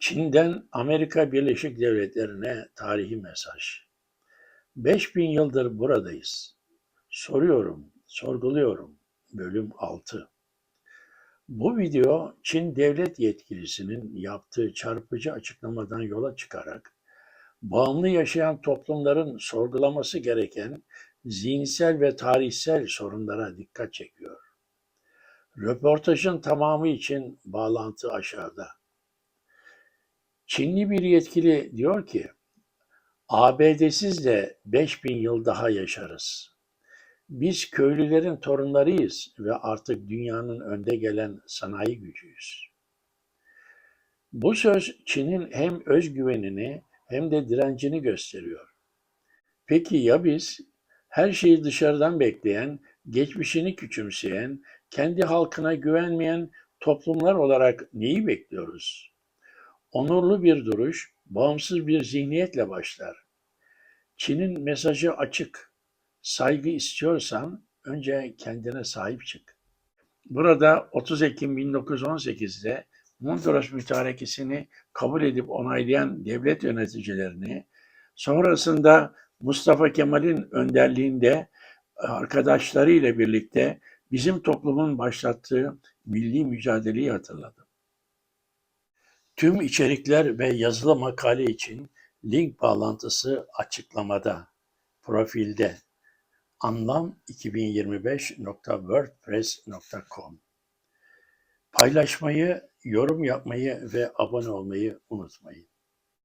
Çin'den Amerika Birleşik Devletleri'ne tarihi mesaj. 5000 yıldır buradayız. Soruyorum, sorguluyorum. Bölüm 6. Bu video Çin devlet yetkilisinin yaptığı çarpıcı açıklamadan yola çıkarak bağımlı yaşayan toplumların sorgulaması gereken zihinsel ve tarihsel sorunlara dikkat çekiyor. Röportajın tamamı için bağlantı aşağıda. Çinli bir yetkili diyor ki, ABD'siz de 5000 yıl daha yaşarız. Biz köylülerin torunlarıyız ve artık dünyanın önde gelen sanayi gücüyüz. Bu söz Çin'in hem özgüvenini hem de direncini gösteriyor. Peki ya biz her şeyi dışarıdan bekleyen, geçmişini küçümseyen, kendi halkına güvenmeyen toplumlar olarak neyi bekliyoruz? Onurlu bir duruş, bağımsız bir zihniyetle başlar. Çin'in mesajı açık. Saygı istiyorsan önce kendine sahip çık. Burada 30 Ekim 1918'de Mondros Mütarekesini kabul edip onaylayan devlet yöneticilerini, sonrasında Mustafa Kemal'in önderliğinde arkadaşlarıyla birlikte bizim toplumun başlattığı milli mücadeleyi hatırladım. Tüm içerikler ve yazılı makale için link bağlantısı açıklamada, profilde. Anlam2025.wordpress.com Paylaşmayı, yorum yapmayı ve abone olmayı unutmayın.